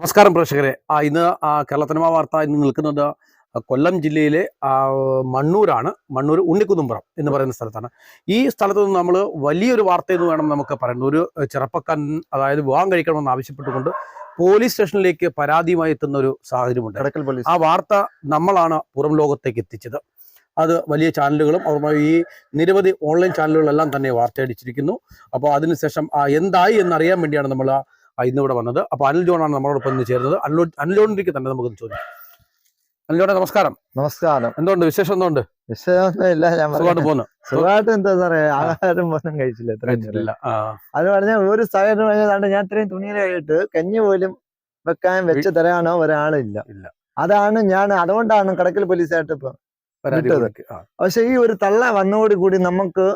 നമസ്കാരം പ്രേക്ഷകരെ. ആ ഇന്ന് കേരളത്തിനമ വാർത്ത ഇന്ന് നിൽക്കുന്നത് കൊല്ലം ജില്ലയിലെ മണ്ണൂരാണ്. മണ്ണൂർ ഉണ്ണിക്കുന്നുംപുറം എന്ന് പറയുന്ന സ്ഥലത്താണ്. ഈ സ്ഥലത്ത് നിന്ന് നമ്മൾ വലിയൊരു വാർത്ത എന്ന് വേണം നമുക്ക് പറയുന്നത് ഒരു ചെറുപ്പക്കാരൻ അതായത് വിവാഹം കഴിക്കണമെന്ന് ആവശ്യപ്പെട്ടുകൊണ്ട് പോലീസ് സ്റ്റേഷനിലേക്ക് പരാതിയുമായി എത്തുന്ന ഒരു സാഹചര്യമുണ്ട് ആ വാർത്ത നമ്മളാണ് പുറം ലോകത്തേക്ക് എത്തിച്ചത്. അത് വലിയ ചാനലുകളും അതുമായി ഈ നിരവധി ഓൺലൈൻ ചാനലുകളെല്ലാം തന്നെ വാർത്തയടിച്ചിരിക്കുന്നു. അപ്പോൾ അതിനുശേഷം ആ എന്തായി എന്നറിയാൻ വേണ്ടിയാണ് നമ്മൾ ആ ഇന്നിവിടെ വന്നത്. അപ്പോൾ അനിൽ ജോണാണ് നമ്മളോടൊപ്പം ഇന്ന് ചേരുന്നത്. അനിൽ ജോണിലേക്ക് തന്നെ നമുക്ക് ചോദിക്കാം. അനിലോടെ നമസ്കാരം. നമസ്കാരം. എന്തുകൊണ്ട് വിശേഷം എന്തുകൊണ്ട് ഇല്ല ഞാൻ സുഖമായിട്ട് പറഞ്ഞു. പോകുന്നു സുഖമായിട്ട് എന്താ പറയാ ആഹാരം പോലും കഴിച്ചില്ല അത് പറഞ്ഞ ഒരു സ്ഥലം പറഞ്ഞതാണ്ട് ഞാൻ ഇത്രയും തുണിയിലായിട്ട് കഞ്ഞി പോലും വെക്കാൻ വെച്ച് തരാനോ ഒരാളില്ല. അതാണ് ഞാൻ അതുകൊണ്ടാണ് കടക്കൽ പോലീസായിട്ട് ഇപ്പൊ. പക്ഷെ ഈ ഒരു തള്ള വന്നോടുകൂടി നമുക്ക്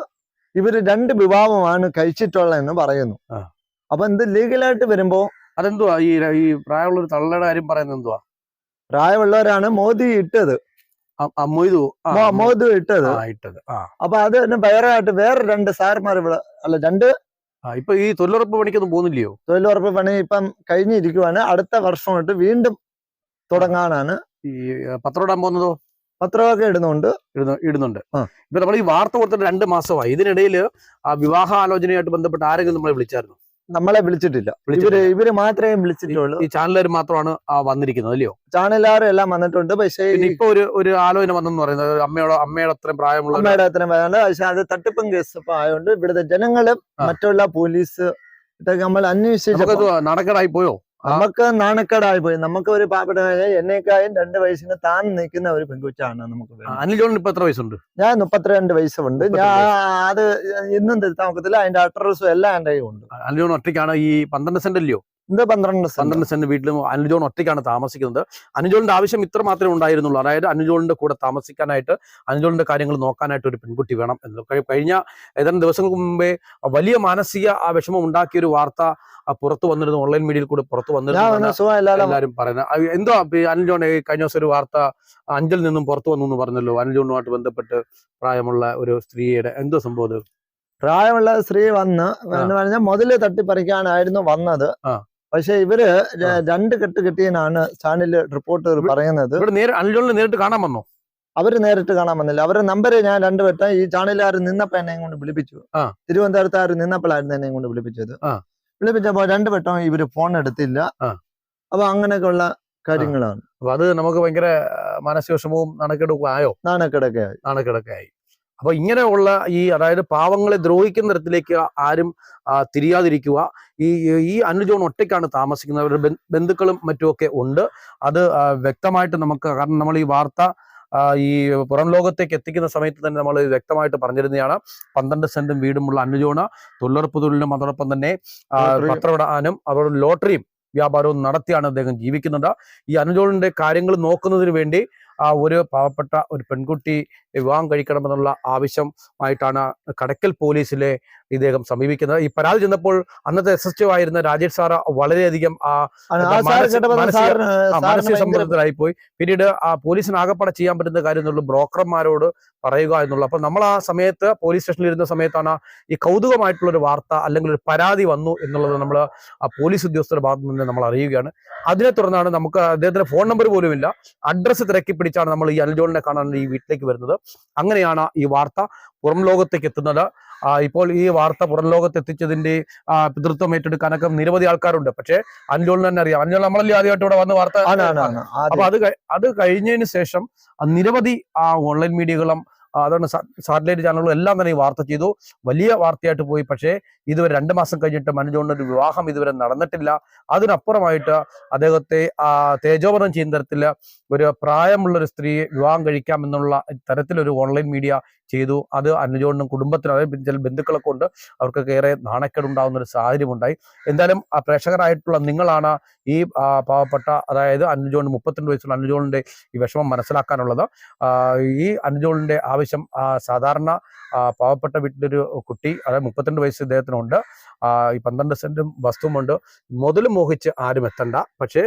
ഇവർ രണ്ട് വിഭാഗമാണ് കഴിച്ചിട്ടുള്ളതെന്ന് പറയുന്നു. ആ. അപ്പൊ എന്ത് ലീഗലായിട്ട് വരുമ്പോ അതെന്തുവാ? ഈ ഈ പ്രായമുള്ള ഒരു തള്ളയുടെ കാര്യം പറയുന്നത് എന്തുവാ? പ്രായമുള്ളവരാണ് മോദി ഇട്ടത്. മൊയ്തു. മോദി ഇട്ടത്. ആ, ഇട്ടത്. അപ്പൊ അത് തന്നെ വേറെയായിട്ട് വേറെ രണ്ട് സാർമാർ ഇവിടെ അല്ല രണ്ട് ഇപ്പൊ ഈ തൊഴിലുറപ്പ് പണിക്കൊന്നും പോകുന്നില്ലയോ? തൊഴിലുറപ്പ് പണി ഇപ്പം കഴിഞ്ഞിരിക്കുവാണ്. അടുത്ത വർഷം തൊട്ട് വീണ്ടും തുടങ്ങാനാണ്. ഈ പത്രം ഇടാൻ പോകുന്നതോ? പത്രമൊക്കെ ഇടുന്നുണ്ട്. ഇടുന്നുണ്ട്. ഇപ്പൊ നമ്മൾ ഈ വാർത്ത കൊടുത്തിട്ട് രണ്ട് മാസമായി. ഇതിനിടയിൽ ആ വിവാഹ ആലോചനയായിട്ട് ബന്ധപ്പെട്ട് ആരെങ്കിലും നമ്മളെ വിളിച്ചായിരുന്നു? നമ്മളെ വിളിച്ചിട്ടില്ല. ഇവർ ഇവർ മാത്രമേ വിളിച്ചിട്ടുള്ളൂ. ഈ ചാനലുകാർ മാത്രമാണ് വന്നിരിക്കുന്നത് അല്ലയോ? ചാനലുകാരും എല്ലാം വന്നിട്ടുണ്ട്. പക്ഷേ ഇപ്പൊ ഒരു ഒരു ആലോചന വന്നെന്ന് പറയുന്നത് അമ്മയോടോ അമ്മയുടെ അത്രയും പ്രായമുള്ള അമ്മയുടെ അത്രയും പ്രായമുണ്ട് പക്ഷെ അത് തട്ടിപ്പും കേസ് ആയതുകൊണ്ട് ഇവിടുത്തെ ജനങ്ങളും മറ്റുള്ള പോലീസ് ഇതൊക്കെ നമ്മൾ അന്വേഷിച്ചു നടക്കടായി പോയോ. നമുക്ക് നാണക്കേടായി പോയി. നമുക്ക് ഒരു പാവപ്പെട്ട എന്നേക്കായും രണ്ട് വയസ്സിന് താൻ നിൽക്കുന്ന ഒരു പെൺകുച്ചാണ് നമുക്ക്. അനിൽ ജോണിന് ഇപ്പൊ എത്ര വയസ്സുണ്ട്? ഞാൻ മുപ്പത്തിരണ്ട് വയസ്സുണ്ട്. ഞാൻ അത് ഇന്നും തിരുത്താൻ നോക്കത്തില്ല അതിന്റെ അഡ്രസ്സും എല്ലാം എന്റെ കയ്യിൽ ഉണ്ട് അനിൽ ജോൺ ഒറ്റയ്ക്കാണ് ഈ പന്ത്രണ്ട് സെന്റ് അല്ലയോ? ഇത് പന്ത്രണ്ട്. പന്ത്രണ്ട് സെന്റ് വീട്ടിൽ അനുജോൺ ഒറ്റയ്ക്കാണ് താമസിക്കുന്നത്. അനുജോളിന്റെ ആവശ്യം ഇത്ര മാത്രമേ ഉണ്ടായിരുന്നുള്ളൂ. അതായത് അനുജോളിന്റെ കൂടെ താമസിക്കാനായിട്ട് അനുജോളിന്റെ കാര്യങ്ങൾ നോക്കാനായിട്ട് ഒരു പെൺകുട്ടി വേണം എന്ന്. കഴിഞ്ഞ ഏതാനും ദിവസങ്ങൾക്ക് മുമ്പേ വലിയ മാനസിക ആ വിഷമം ഉണ്ടാക്കിയ ഒരു വാർത്ത പുറത്തു വന്നിരുന്നു. ഓൺലൈൻ മീഡിയയിൽ കൂടെ പുറത്തു വന്നിരുന്നു എല്ലാവരും പറയുന്നത്. എന്തോ അനുജോൺ കഴിഞ്ഞ ദിവസം ഒരു വാർത്ത അഞ്ചിൽ നിന്നും പുറത്തു വന്നു എന്ന് പറഞ്ഞല്ലോ. അനുജോണുമായിട്ട് ബന്ധപ്പെട്ട് പ്രായമുള്ള ഒരു സ്ത്രീയുടെ എന്തോ സംഭവം? പ്രായമുള്ള സ്ത്രീ വന്ന് എന്ന് പറഞ്ഞാൽ മുതൽ തട്ടിപ്പറിക്കാനായിരുന്നു വന്നത്. പക്ഷെ ഇവർ രണ്ട് കെട്ട് കെട്ടിയനാണ് ചാനലിൽ റിപ്പോർട്ടർ പറയുന്നത്. നേരിട്ട് കാണാൻ വന്നോ? അവർ നേരിട്ട് കാണാൻ വന്നില്ല. അവരുടെ നമ്പര് ഞാൻ രണ്ടു വട്ടം ഈ ചാനലുകാർ നിന്നപ്പോ എന്നെ കൊണ്ട് വിളിപ്പിച്ചു. തിരുവനന്തപുരത്ത് തിരുവനന്തപുരത്തുകാർ നിന്നപ്പോഴായിരുന്നു എന്നെ കൊണ്ട് വിളിപ്പിച്ചത്. വിളിപ്പിച്ചപ്പോ രണ്ടു വട്ടം ഇവർ ഫോൺ എടുത്തില്ല. അപ്പൊ അങ്ങനെയൊക്കെയുള്ള കാര്യങ്ങളാണ്. അപ്പൊ അത് നമുക്ക് ഭയങ്കര മാനസിക വിഷമവും നാണക്കെടുക്കും ആയോ. നാണക്കിടക്കെ നാണക്കിടക്കായി അപ്പൊ ഇങ്ങനെയുള്ള ഈ അതായത് പാവങ്ങളെ ദ്രോഹിക്കുന്ന തരത്തിലേക്ക് ആരും തിരിയാതിരിക്കുക. ഈ ഈ അനുജോൺ ഒറ്റയ്ക്കാണ് താമസിക്കുന്നത്. അവരുടെ ബന്ധു- ബന്ധുക്കളും മറ്റുമൊക്കെ ഉണ്ട്. അത് വ്യക്തമായിട്ട് നമുക്ക് കാരണം നമ്മൾ ഈ വാർത്ത ഈ പുറം ലോകത്തേക്ക് എത്തിക്കുന്ന സമയത്ത് തന്നെ നമ്മൾ വ്യക്തമായിട്ട് പറഞ്ഞിരുന്നതാണ്. പന്ത്രണ്ട് സെന്റും വീടുമുള്ള അനുജോണ് തൊഴിലുറപ്പ് തൊഴിലും അതോടൊപ്പം തന്നെ പത്രപ്പെടാനും അതോടെ അതോടൊപ്പം ലോട്ടറിയും വ്യാപാരവും നടത്തിയാണ് അദ്ദേഹം ജീവിക്കുന്നത്. ഈ അനുജോണിന്റെ കാര്യങ്ങൾ നോക്കുന്നതിന് വേണ്ടി ആ ഒരു പാവപ്പെട്ട ഒരു പെൺകുട്ടി വിവാഹം കഴിക്കണമെന്നുള്ള ആവശ്യമായിട്ടാണ് കടക്കൽ പോലീസിലെ ഇദ്ദേഹം സമീപിക്കുന്നത്. ഈ പരാതി ചെന്നപ്പോൾ അന്നത്തെ എസ് എച്ച് ആയിരുന്ന രാജേഷ് സാറ് വളരെയധികം ആ മാനസിക- സമ്മർദ്ദത്തിലായി പോയി പിന്നീട് ആ പോലീസിന് ആകപ്പാടെ ചെയ്യാൻ പറ്റുന്ന കാര്യം എന്നുള്ള ബ്രോക്കർമാരോട് പറയുക എന്നുള്ളത് അപ്പൊ നമ്മൾ ആ സമയത്ത് പോലീസ് സ്റ്റേഷനിൽ ഇരുന്ന സമയത്താണ് ഈ കൗതുകമായിട്ടുള്ള ഒരു വാർത്ത അല്ലെങ്കിൽ ഒരു പരാതി വന്നു എന്നുള്ളത് നമ്മൾ ആ പോലീസ് ഉദ്യോഗസ്ഥരുടെ ഭാഗത്ത് നിന്ന് നമ്മൾ അറിയുകയാണ്. അതിനെ തുടർന്നാണ് നമുക്ക് അദ്ദേഹത്തിന്റെ ഫോൺ നമ്പർ പോലും ഇല്ല അഡ്രസ് തിരക്കി പിടിച്ചാണ് നമ്മൾ ഈ അൽജോളിനെ കാണാൻ ഈ വീട്ടിലേക്ക് വരുന്നത്. അങ്ങനെയാണ് ഈ വാർത്ത പുറം ലോകത്തേക്ക് എത്തുന്നത്. ഇപ്പോൾ ഈ വാർത്ത പുറം ലോകത്ത് എത്തിച്ചതിന്റെ പിതൃത്വം ഏറ്റെടുക്കാനൊക്കെ നിരവധി ആൾക്കാരുണ്ട്. പക്ഷേ അൻജോളിന് തന്നെ അറിയാം. അൻജോൾ നമ്മളല്ലേ ആദ്യമായിട്ട് ഇവിടെ വന്ന വാർത്ത അപ്പൊ അത് അത് കഴിഞ്ഞതിന് ശേഷം നിരവധി ഓൺലൈൻ മീഡിയകളും അതാണ് സാറ്റലൈറ്റ് ചാനലുകൾ എല്ലാം തന്നെ ഈ വാർത്ത ചെയ്തു. വലിയ വാർത്തയായിട്ട് പോയി. പക്ഷേ ഇതുവരെ രണ്ട് മാസം കഴിഞ്ഞിട്ട് മനുജോണിന്റെ ഒരു വിവാഹം ഇതുവരെ നടന്നിട്ടില്ല. അതിനപ്പുറമായിട്ട് അദ്ദേഹത്തെ തേജോവധം ചെയ്യുന്ന തരത്തിൽ ഒരു പ്രായമുള്ള ഒരു സ്ത്രീയെ വിവാഹം കഴിക്കാമെന്നുള്ള തരത്തിലൊരു ഓൺലൈൻ മീഡിയ ചെയ്തു. അത് അനുജോണിനും കുടുംബത്തിനും അതായത് ചില ബന്ധുക്കളെ കൊണ്ട് അവർക്കൊക്കെ ഏറെ നാണക്കേടുണ്ടാകുന്ന ഒരു സാഹചര്യം ഉണ്ടായി എന്തായാലും ആ പ്രേക്ഷകരായിട്ടുള്ള നിങ്ങളാണ് ഈ പാവപ്പെട്ട അതായത് അനുജോൺ മുപ്പത്തിരണ്ട് വയസ്സുള്ള അനുജോളിന്റെ ഈ വിഷമം മനസ്സിലാക്കാനുള്ളത്. ഈ അനുജോളിന്റെ ആവശ്യം സാധാരണ പാവപ്പെട്ട വീട്ടിലൊരു കുട്ടി അതായത് മുപ്പത്തിരണ്ട് വയസ്സ് ഇദ്ദേഹത്തിനുണ്ട്. ഈ പന്ത്രണ്ട് സെന്റും വസ്തുവുമുണ്ട്. മുതൽ മോഹിച്ച് ആരും എത്തണ്ട. പക്ഷേ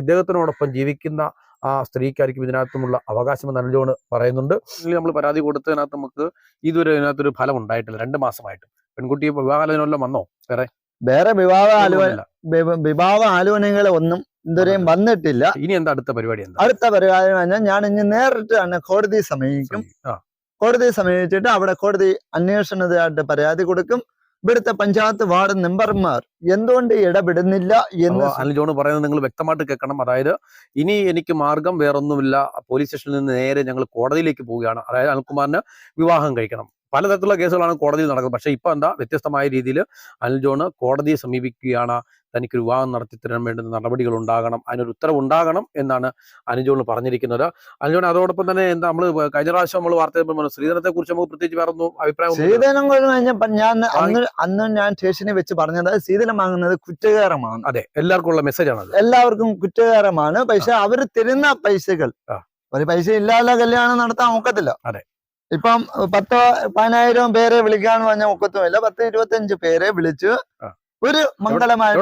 ഇദ്ദേഹത്തിനോടൊപ്പം ജീവിക്കുന്ന ആ സ്ത്രീക്കായിരിക്കും ഇതിനകത്തുമുള്ള അവകാശം അനുജോണ് പറയുന്നുണ്ട്. നമ്മൾ പരാതി കൊടുത്തതിനകത്ത് നമുക്ക് ഇതുവരെ ഇതിനകത്തൊരു ഫലം ഉണ്ടായിട്ടില്ല. രണ്ട് മാസമായിട്ട്. പെൺകുട്ടി വിവാഹാലോചന വന്നോ? വേറെ? വേറെ വിവാഹ ആലോചന വിവാഹ ആലോചനകൾ ഒന്നും ഇതുവരെയും വന്നിട്ടില്ല. ഇനി എന്താ അടുത്ത പരിപാടി എന്താ? അടുത്ത പരിപാടി പറഞ്ഞാൽ ഞാൻ ഇനി നേരിട്ട് തന്നെ കോടതി സമീപിക്കും. കോടതി സമീപിച്ചിട്ട് അവിടെ കോടതി അന്വേഷണത്തിനായിട്ട് പരാതി കൊടുക്കും. ഇവിടുത്തെ പഞ്ചായത്ത് വാർഡ് മെമ്പർമാർ എന്തുകൊണ്ട് ഇടപെടുന്നില്ല എന്ന് അനിൽ ജോണ് പറയുന്നത് നിങ്ങൾ വ്യക്തമായിട്ട് കേൾക്കണം. അതായത് ഇനി എനിക്ക് മാർഗം വേറൊന്നുമില്ല. പോലീസ് സ്റ്റേഷനിൽ നിന്ന് നേരെ ഞങ്ങൾ കോടതിയിലേക്ക് പോവുകയാണ്. അതായത് അനിൽകുമാറിന് വിവാഹം കഴിക്കണം. പലതരത്തിലുള്ള കേസുകളാണ് കോടതിയിൽ നടക്കുന്നത്. പക്ഷേ ഇപ്പം എന്താ? വ്യത്യസ്തമായ രീതിയിൽ അനിൽ ജോൺ കോടതിയെ സമീപിക്കുകയാണ്. തനിക്ക് വിവാഹം നടത്തി തരാൻ വേണ്ടുന്ന നടപടികൾ ഉണ്ടാകണം. അതിനൊരു ഉത്തരവ് ഉണ്ടാകണം എന്നാണ് അനുജോണ് പറഞ്ഞിരിക്കുന്നത്. അനുജോൺ അതോടൊപ്പം തന്നെ എന്താ നമ്മൾ കഴിഞ്ഞ പ്രാവശ്യം നമ്മൾ വാർത്ത ശ്രീധരത്തെ കുറിച്ച് നമുക്ക് പ്രത്യേകിച്ച് വേറെ ഒന്നും അഭിപ്രായം ശ്രീധനം ഞാൻ അന്ന് അന്ന് ഞാൻ സ്റ്റേഷനിൽ വെച്ച് പറഞ്ഞത് ശ്രീധനം വാങ്ങുന്നത് കുറ്റകരമാണ്. അതെ എല്ലാവർക്കും ഉള്ള മെസ്സേജ് ആണ് എല്ലാവർക്കും കുറ്റകരമാണ്. പക്ഷെ അവർ തരുന്ന പൈസകൾ. ഒരു പൈസ ഇല്ലാതെ കല്യാണം നടത്താൻ ഒക്കത്തില്ല. അതെ. ഇപ്പം പത്തോ പതിനായിരം പേരെ വിളിക്കാന്ന് പറഞ്ഞ ഒക്കത്തുമില്ല. പത്ത് ഇരുപത്തഞ്ച് പേരെ വിളിച്ച് ഒരു മംഗളമായ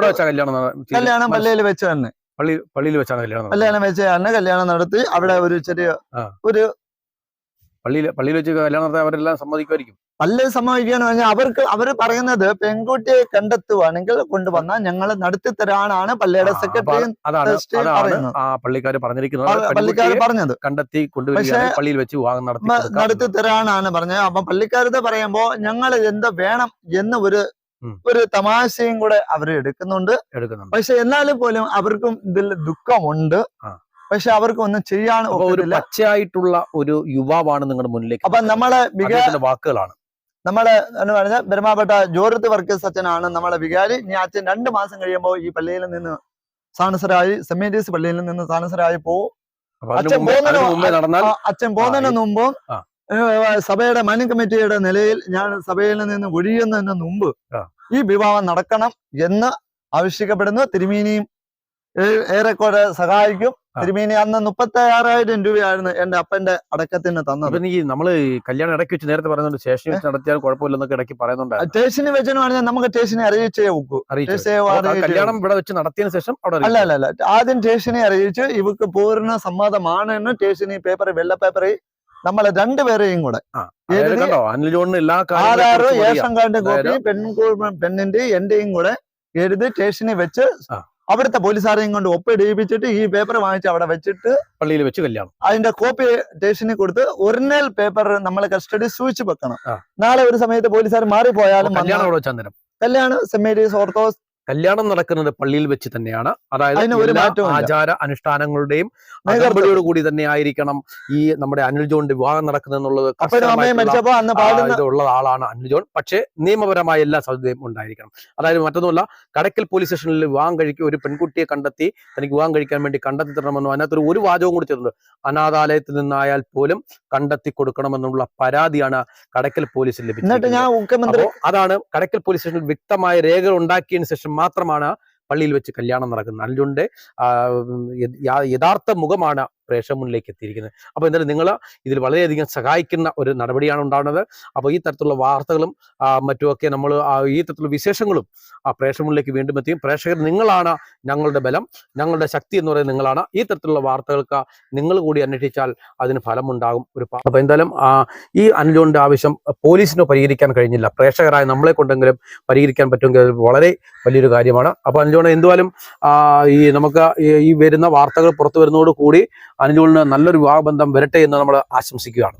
കല്യാണം പള്ളിയിൽ വെച്ച് തന്നെ. പള്ളി പള്ളിയിൽ വെച്ചാണ് കല്യാണം. കല്യാണം വെച്ച് തന്നെ കല്യാണം നടത്തി അവിടെ ഒരു ചെറിയ ഒരു പള്ളിയിൽ പള്ളിയിൽ വെച്ച് കല്യാണം നടത്താൻ അവരെല്ലാം സമ്മതിക്കുമായിരിക്കും. പള്ളി സംഭവിക്കാന്ന് പറഞ്ഞാൽ അവർക്ക് അവർ പറയുന്നത് പെൺകുട്ടിയെ കണ്ടെത്തുവാണെങ്കിൽ കൊണ്ടുവന്നാൽ ഞങ്ങൾ നടത്തി തരാനാണ് പള്ളിയുടെ സെക്രട്ടറി അതാണ്. ആ പള്ളിക്കാർ പറഞ്ഞിരിക്കുന്നത്. പള്ളിക്കാർ പറഞ്ഞത്. കണ്ടെത്തി കൊണ്ടുവരികയാണ് പള്ളിയിൽ വെച്ച് വിവാഹം നടത്തി തരാനാണ് പറഞ്ഞത്. അപ്പൊ പള്ളിക്കാരത്ത് പറയുമ്പോ ഞങ്ങൾ എന്ത് വേണം എന്ന് ഒരു ഒരു തമാശയും കൂടെ അവർ എടുക്കുന്നുണ്ട്. എടുക്കുന്നുണ്ട്. പക്ഷെ എന്നാലും പോലും അവർക്കും ഇതിൽ ദുഃഖമുണ്ട്. പക്ഷെ അവർക്ക് ഒന്നും ചെയ്യാൻ ഒരു പച്ചയായിട്ടുള്ള ഒരു യുവാവാണ് നിങ്ങളുടെ മുന്നിലേക്ക് അപ്പൊ നമ്മളെ വികാ വാക്കുകളാണ്. നമ്മൾ എന്ന് പറഞ്ഞാൽ ബെരുമാപ്പെട്ട ജോർത്ത് വർഗീസ് അച്ഛനാണ് നമ്മളെ വികാരി. ഇനി അച്ഛൻ രണ്ട് മാസം കഴിയുമ്പോൾ ഈ പള്ളിയിൽ നിന്ന് സാനസരായി സെന്റ് മേരീസ് പള്ളിയിൽ നിന്ന് സാനസരായി പോകും അച്ഛൻ പോകുന്നതിന് മുമ്പ് നടന്നാൽ ആ, അച്ഛൻ പോകുന്നതിന് മുമ്പും സഭയുടെ മനു കമ്മിറ്റിയുടെ നിലയിൽ ഞാൻ സഭയിൽ നിന്ന് ഒഴിയുന്നതിന് മുമ്പ് ഈ വിവാഹം നടക്കണം എന്ന് ആവശ്യപ്പെടുന്നു. തിരുമേനിയും ഏറെക്കുറെ സഹായിക്കും. തിരുമേനി അന്ന് മുപ്പത്തി ആറായിരം രൂപയായിരുന്നു എന്റെ അപ്പന്റെ അടക്കത്തിന് തന്നത്. എനിക്ക് നമ്മൾ കല്യാണം ഇടയ്ക്ക് വെച്ച് നേരത്തെ പറയുന്നുണ്ട് ശേഷം വെച്ച് നടത്തിയാൽ കുഴപ്പമില്ലെന്നൊക്കെ ഇടയ്ക്ക് പറയുന്നുണ്ട് സ്റ്റേഷന് വെച്ചെന്ന് പറഞ്ഞാൽ നമുക്ക് സ്റ്റേഷനെ അറിയിച്ചേ വെക്കൂ കല്യാണം ഇവിടെ വെച്ച് നടത്തിയതിനു ശേഷം അവിടെ അല്ല. അല്ല അല്ല. ആദ്യം സ്റ്റേഷനെ അറിയിച്ച്. ഇവക്ക് പൂർണ സമ്മതമാണ് എന്ന് സ്റ്റേഷനി പേപ്പർ വെള്ള പേപ്പറിൽ നമ്മളെ രണ്ടുപേരെയും കൂടെ ആധാറും ഏഷം എഴുതി കണ്ടോ അനിൽ ജോണിന് എല്ലാ കാര്യങ്ങളും റേഷൻ കാർഡ് കോപ്പി അതായത് പെൺ പെണ്ണിന്റെ എന്റെയും കൂടെ എഴുതി സ്റ്റേഷനിൽ വെച്ച്. അവിടുത്തെ പോലീസുകാരെയും കൊണ്ട് ഒപ്പിടിയിപ്പിച്ചിട്ട് ഈ പേപ്പർ വാങ്ങിച്ച് അവിടെ വെച്ചിട്ട് പള്ളിയിൽ വെച്ച് കല്യാണം. അതിന്റെ കോപ്പി സ്റ്റേഷനിൽ കൊടുത്ത് ഒറിജിനൽ പേപ്പർ നമ്മളെ കസ്റ്റഡി സൂക്ഷിച്ചു വെക്കണം. നാളെ ഒരു സമയത്ത് പോലീസുകാർ മാറിപ്പോയാലും കല്യാണം കല്യാണം സെന്റ് മേരീസ് ഓർത്തോസ് കല്യാണം നടക്കുന്നത് പള്ളിയിൽ വെച്ച് തന്നെയാണ്. അതായത്. ആചാര അനുഷ്ഠാനങ്ങളുടെയും നേതൃത്വം. അകമ്പടിയോട് കൂടി തന്നെ ആയിരിക്കണം ഈ നമ്മുടെ അനിൽ ജോണിന്റെ വിവാഹം നടക്കുന്നത് എന്നുള്ളത് പാടുന്ന ആളാണ് അനിൽ ജോൺ. പക്ഷേ നിയമപരമായ എല്ലാ സാധ്യതയും ഉണ്ടായിരിക്കണം. അതായത് മറ്റൊന്നുമല്ല കടക്കൽ പോലീസ് സ്റ്റേഷനിൽ വിവാഹം കഴിക്കുക ഒരു പെൺകുട്ടിയെ കണ്ടെത്തി തനിക്ക് വിവാഹം കഴിക്കാൻ വേണ്ടി കണ്ടെത്തി തരണമെന്നും അതിനകത്തൊരു ഒരു വാചകവും കൂടി ചെയ്തിട്ടുണ്ട് അനാഥാലയത്തിൽ നിന്നായാൽ പോലും കണ്ടെത്തി കൊടുക്കണമെന്നുള്ള പരാതിയാണ് കടക്കൽ പോലീസിൽ ലഭിച്ചത് അതാണ് കടക്കൽ പോലീസ് സ്റ്റേഷനിൽ വ്യക്തമായ രേഖകൾ ഉണ്ടാക്കിയതിനു ശേഷം മാത്രമാണ് പള്ളിയിൽ വെച്ച് കല്യാണം നടക്കുന്നത്. അനിലുണ്ട് യഥാർത്ഥ മുഖമാണ് പ്രേക്ഷക മുന്നിലേക്ക് എത്തിയിരിക്കുന്നത്. അപ്പോൾ എന്തായാലും നിങ്ങൾ ഇതിൽ വളരെയധികം സഹായിക്കുന്ന ഒരു നടപടിയാണ് ഉണ്ടാകുന്നത്. അപ്പോൾ ഈ തരത്തിലുള്ള വാർത്തകളും മറ്റുമൊക്കെ നമ്മൾ ഈ തരത്തിലുള്ള വിശേഷങ്ങളും ആ മുന്നിലേക്ക് വീണ്ടും എത്തിയും പ്രേക്ഷകർ നിങ്ങളാണ് ഞങ്ങളുടെ ബലം ഞങ്ങളുടെ ശക്തി എന്ന് പറയുന്നത് നിങ്ങളാണ്. ഈ തരത്തിലുള്ള വാർത്തകൾക്ക് നിങ്ങൾ കൂടി അന്വേഷിച്ചാൽ അതിന് ഫലമുണ്ടാകും ഒരു അപ്പോൾ എന്തായാലും ഈ അനുജോണിന്റെ ആവശ്യം പോലീസിന് പരിഹരിക്കാൻ കഴിഞ്ഞില്ല. പ്രേക്ഷകരായ നമ്മളെ കൊണ്ടെങ്കിലും പരിഹരിക്കാൻ പറ്റുമെങ്കിൽ വളരെ വലിയൊരു കാര്യമാണ്. അപ്പോൾ അനിലോണ് എന്തുവാലും ഈ നമുക്ക് ഈ- വരുന്ന വാർത്തകൾ പുറത്തു വരുന്നതോട് അനിലോണിന് നല്ലൊരു വിവാഹബന്ധം വരട്ടെ എന്ന് നമ്മൾ ആശംസിക്കുകയാണ്.